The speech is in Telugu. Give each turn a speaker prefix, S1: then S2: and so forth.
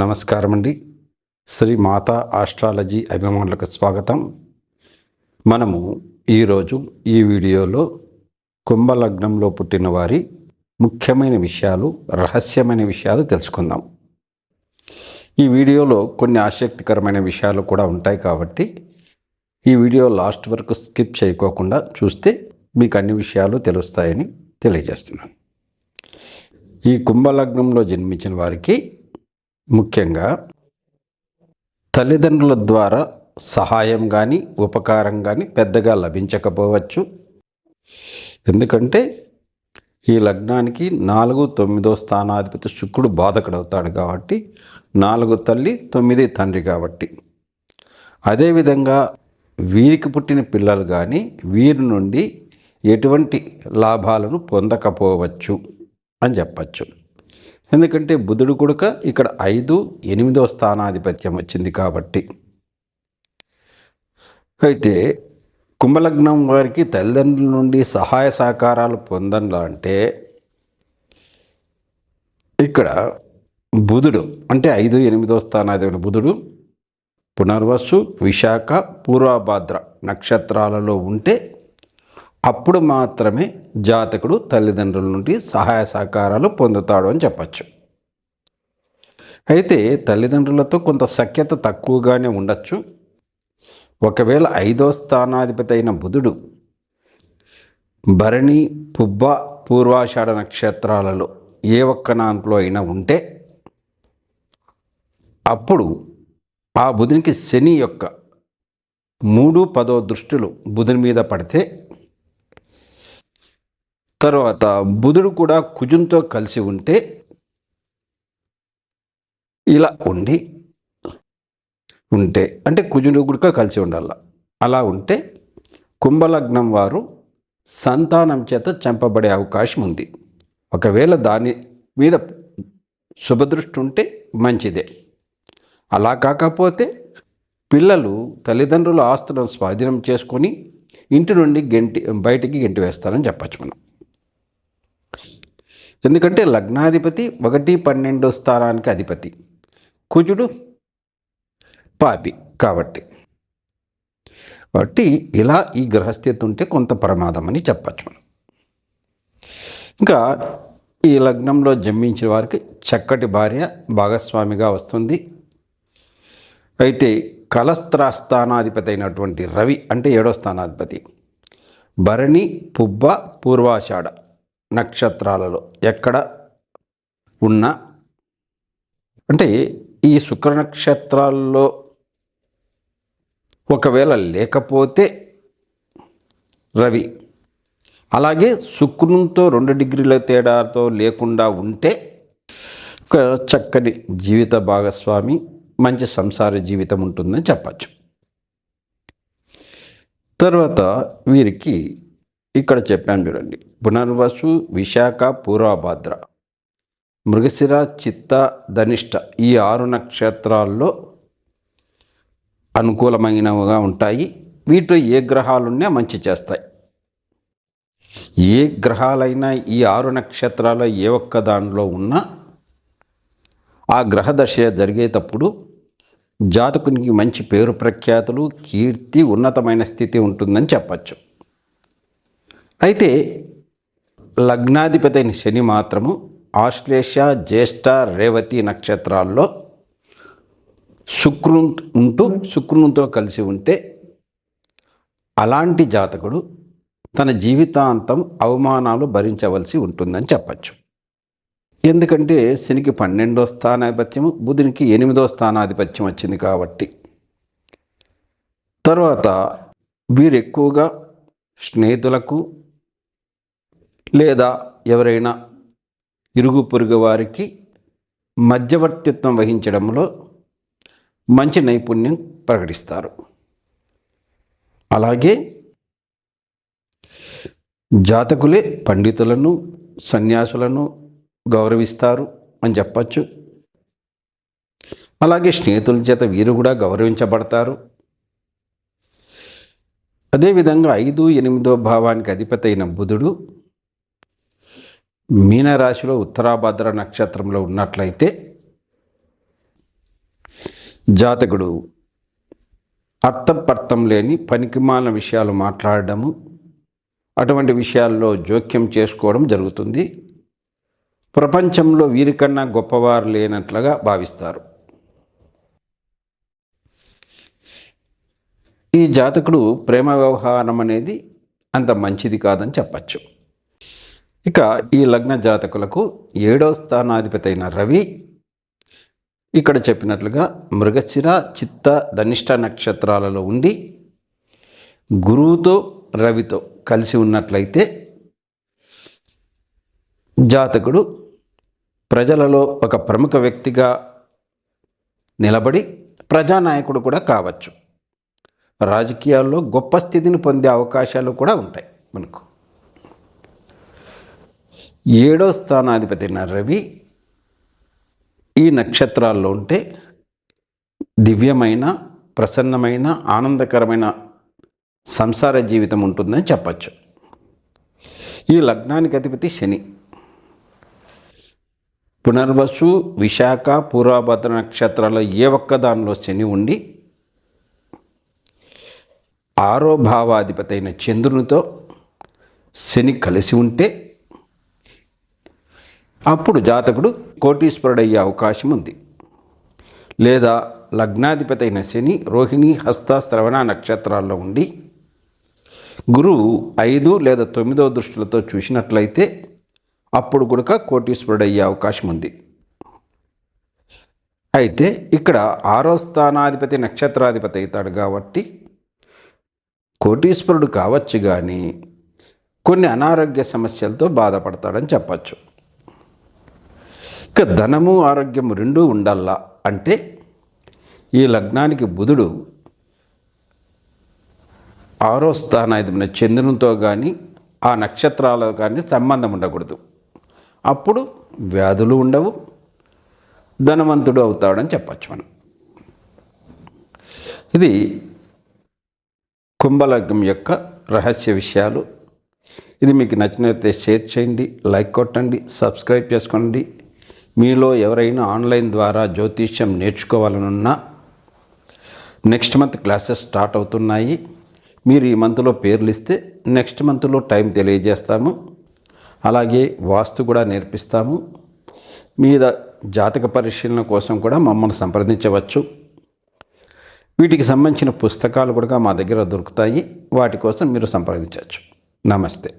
S1: నమస్కారం అండి శ్రీ మాతా ఆస్ట్రాలజీ అభిమానులకు స్వాగతం. మనము ఈరోజు ఈ వీడియోలో కుంభలగ్నంలో పుట్టిన వారి ముఖ్యమైన విషయాలు రహస్యమైన విషయాలు తెలుసుకుందాం. ఈ వీడియోలో కొన్ని ఆసక్తికరమైన విషయాలు కూడా ఉంటాయి కాబట్టి ఈ వీడియో లాస్ట్ వరకు స్కిప్ చేయకోకుండా చూస్తే మీకు అన్ని విషయాలు తెలుస్తాయని తెలియజేస్తున్నాను. ఈ కుంభలగ్నంలో జన్మించిన వారికి ముఖ్యంగా తల్లిదండ్రుల ద్వారా సహాయం కానీ ఉపకారం కానీ పెద్దగా లభించకపోవచ్చు. ఎందుకంటే ఈ లగ్నానికి నాలుగు తొమ్మిదో స్థానాధిపతి శుక్రుడు బాధకుడవుతాడు కాబట్టి నాలుగు తల్లి తొమ్మిది తండ్రి కాబట్టి. అదేవిధంగా వీరికి పుట్టిన పిల్లలు కానీ వీరి నుండి ఎటువంటి లాభాలను పొందకపోవచ్చు అని చెప్పచ్చు. ఎందుకంటే బుధుడు కొడుక ఇక్కడ ఐదు ఎనిమిదో స్థానాధిపత్యం వచ్చింది కాబట్టి. అయితే కుంభలగ్నం వారికి తల్లిదండ్రుల నుండి సహాయ సహకారాలు పొందడం అంటే ఇక్కడ బుధుడు అంటే ఐదు ఎనిమిదో స్థానాధిపతి బుధుడు పునర్వసు విశాఖ పూర్వభాద్ర నక్షత్రాలలో ఉంటే అప్పుడు మాత్రమే జాతకుడు తల్లిదండ్రుల నుండి సహాయ సహకారాలు పొందుతాడు అని చెప్పచ్చు. అయితే తల్లిదండ్రులతో కొంత సఖ్యత తక్కువగానే ఉండొచ్చు. ఒకవేళ ఐదో స్థానాధిపతి అయిన బుధుడు భరణి పుబ్బ పూర్వాషాఢ నక్షత్రాలలో ఏ ఒక్క నాంట్లో అయినా ఉంటే అప్పుడు ఆ బుధునికి శని యొక్క మూడు పదో దృష్టిలు బుధుని మీద పడితే తర్వాత బుధుడు కూడా కుజుంతో కలిసి ఉంటే ఇలా ఉండి ఉంటే అంటే కుజుడు కూడా కలిసి ఉండాల. అలా ఉంటే కుంభలగ్నం వారు సంతానం చేత చంపబడే అవకాశం ఉంది. ఒకవేళ దాని మీద శుభదృష్టి ఉంటే మంచిదే. అలా కాకపోతే పిల్లలు తల్లిదండ్రుల ఆస్తులను స్వాధీనం చేసుకొని ఇంటి నుండి గెంటి బయటికి గెంటి వేస్తారని చెప్పచ్చు మనం. ఎందుకంటే లగ్నాధిపతి ఒకటి పన్నెండో స్థానానికి అధిపతి. కుజుడు పాపి కాబట్టి. కాబట్టి ఇలా ఈ గ్రహస్థితి ఉంటే కొంత ప్రమాదం అని చెప్పచ్చు. మనం ఇంకా ఈ లగ్నంలో జన్మించిన వారికి చక్కటి భార్య భాగస్వామిగా వస్తుంది. అయితే కలస్త్ర స్థానాధిపతి అయినటువంటి రవి అంటే ఏడో స్థానాధిపతి. భరణి పుబ్బ పూర్వాషాఢ. నక్షత్రాలలో ఎక్కడ ఉన్నా అంటే ఈ శుక్ర నక్షత్రాల్లో ఒకవేళ లేకపోతే రవి అలాగే శుక్రునితో రెండు డిగ్రీల తేడాతో లేకుండా ఉంటే ఒక చక్కని జీవిత భాగస్వామి మంచి సంసార జీవితం ఉంటుందని చెప్పచ్చు. తర్వాత వీరికి ఇక్కడ చెప్పాను చూడండి. పునర్వసు విశాఖ పూర్వభాద్ర. మృగశిర చిత్త ధనిష్ట ఈ ఆరు నక్షత్రాల్లో అనుకూలమైనవిగా ఉంటాయి. వీటిలో ఏ గ్రహాలున్నా మంచి చేస్తాయి. ఏ గ్రహాలైనా ఈ ఆరు నక్షత్రాల ఏ ఒక్క దానిలో ఉన్నా ఆ గ్రహదశ జరిగేటప్పుడు జాతకునికి మంచి పేరు ప్రఖ్యాతులు కీర్తి ఉన్నతమైన స్థితి ఉంటుందని చెప్పచ్చు. అయితే లగ్నాధిపతి అయిన శని మాత్రము ఆశ్లేష జ్యేష్ఠ రేవతి నక్షత్రాల్లో శుక్రు ఉంటూ శుక్రునితో కలిసి ఉంటే అలాంటి జాతకుడు తన జీవితాంతం అవమానాలు భరించవలసి ఉంటుందని చెప్పచ్చు. ఎందుకంటే శనికి పన్నెండో స్థానాధిపత్యము బుధునికి ఎనిమిదో స్థానాధిపత్యం వచ్చింది కాబట్టి. తర్వాత వీరు ఎక్కువగా స్నేహితులకు లేదా ఎవరైనా ఇరుగు పొరుగు వారికి మధ్యవర్తిత్వం వహించడంలో మంచి నైపుణ్యం ప్రకటిస్తారు. అలాగే జాతకులే పండితులను సన్యాసులను గౌరవిస్తారు అని చెప్పచ్చు. అలాగే స్నేహితుల చేత వీరు కూడా గౌరవించబడతారు. అదేవిధంగా ఐదు ఎనిమిదో భావానికి అధిపతి అయిన బుధుడు మీనరాశిలో ఉత్తరాభద్ర నక్షత్రంలో ఉన్నట్లయితే జాతకుడు అర్థపర్థం లేని పనికిమాలిన విషయాలు మాట్లాడడము అటువంటి విషయాల్లో జోక్యం చేసుకోవడం జరుగుతుంది. ప్రపంచంలో వీరికన్నా గొప్పవారు లేనట్లుగా భావిస్తారు. ఈ జాతకుడు ప్రేమ వ్యవహారం అనేది అంత మంచిది కాదని చెప్పచ్చు. ఇక ఈ లగ్న జాతకులకు ఏడో స్థానాధిపతి అయిన రవి ఇక్కడ చెప్పినట్లుగా మృగశిర చిత్త ధనిష్ట నక్షత్రాలలో ఉండి గురువుతో రవితో కలిసి ఉన్నట్లయితే జాతకుడు ప్రజలలో ఒక ప్రముఖ వ్యక్తిగా నిలబడి ప్రజానాయకుడు కూడా కావచ్చు. రాజకీయాల్లో గొప్ప స్థితిని పొందే అవకాశాలు కూడా ఉంటాయి మనకు. ఏడో స్థానాధిపతి అయిన రవి ఈ నక్షత్రాల్లో ఉంటే దివ్యమైన ప్రసన్నమైన ఆనందకరమైన సంసార జీవితం ఉంటుందని చెప్పచ్చు. ఈ లగ్నానికి అధిపతి శని. పునర్వసు విశాఖ పూర్వభద్ర నక్షత్రాల్లో ఏ ఒక్క దానిలో శని ఉండి ఆరో భావాధిపతి అయిన చంద్రునితో శని కలిసి ఉంటే అప్పుడు జాతకుడు కోటీశ్వరుడయ్యే అవకాశం ఉంది. లేదా లగ్నాధిపతి అయిన శని రోహిణి హస్త శ్రవణ నక్షత్రాల్లో ఉండి గురువు ఐదు లేదా తొమ్మిదో దృష్టిలతో చూసినట్లయితే అప్పుడు కూడా కోటీశ్వరుడయ్యే అవకాశం ఉంది. అయితే ఇక్కడ ఆరో స్థానాధిపతి నక్షత్రాధిపతి అవుతాడు కాబట్టి కోటీశ్వరుడు కావచ్చు కానీ కొన్ని అనారోగ్య సమస్యలతో బాధపడతాడని చెప్పచ్చు. ఇక ధనము ఆరోగ్యం రెండూ ఉండాలా? అంటే ఈ లగ్నానికి బుధుడు ఆరో స్థానాధిపతి చంద్రునితో కానీ ఆ నక్షత్రాలతో కానీ సంబంధం ఉండకూడదు. అప్పుడు వ్యాధులు ఉండవు ధనవంతుడు అవుతాడని చెప్పచ్చు మనం. ఇది కుంభలగ్నం యొక్క రహస్య విషయాలు. ఇది మీకు నచ్చినట్లయితే షేర్ చేయండి లైక్ కొట్టండి సబ్స్క్రైబ్ చేసుకోండి. మీలో ఎవరైనా ఆన్లైన్ ద్వారా జ్యోతిష్యం నేర్చుకోవాలనున్నా నెక్స్ట్ మంత్ క్లాసెస్ స్టార్ట్ అవుతున్నాయి. మీరు ఈ మంత్లో పేర్లు ఇస్తే నెక్స్ట్ మంత్లో టైం తెలియజేస్తాము. అలాగే వాస్తు కూడా నేర్పిస్తాము. మీద జాతక పరిశీలన కోసం కూడా మమ్మల్ని సంప్రదించవచ్చు. వీటికి సంబంధించిన పుస్తకాలు కూడా మా దగ్గర దొరుకుతాయి. వాటి కోసం మీరు సంప్రదించవచ్చు. నమస్తే.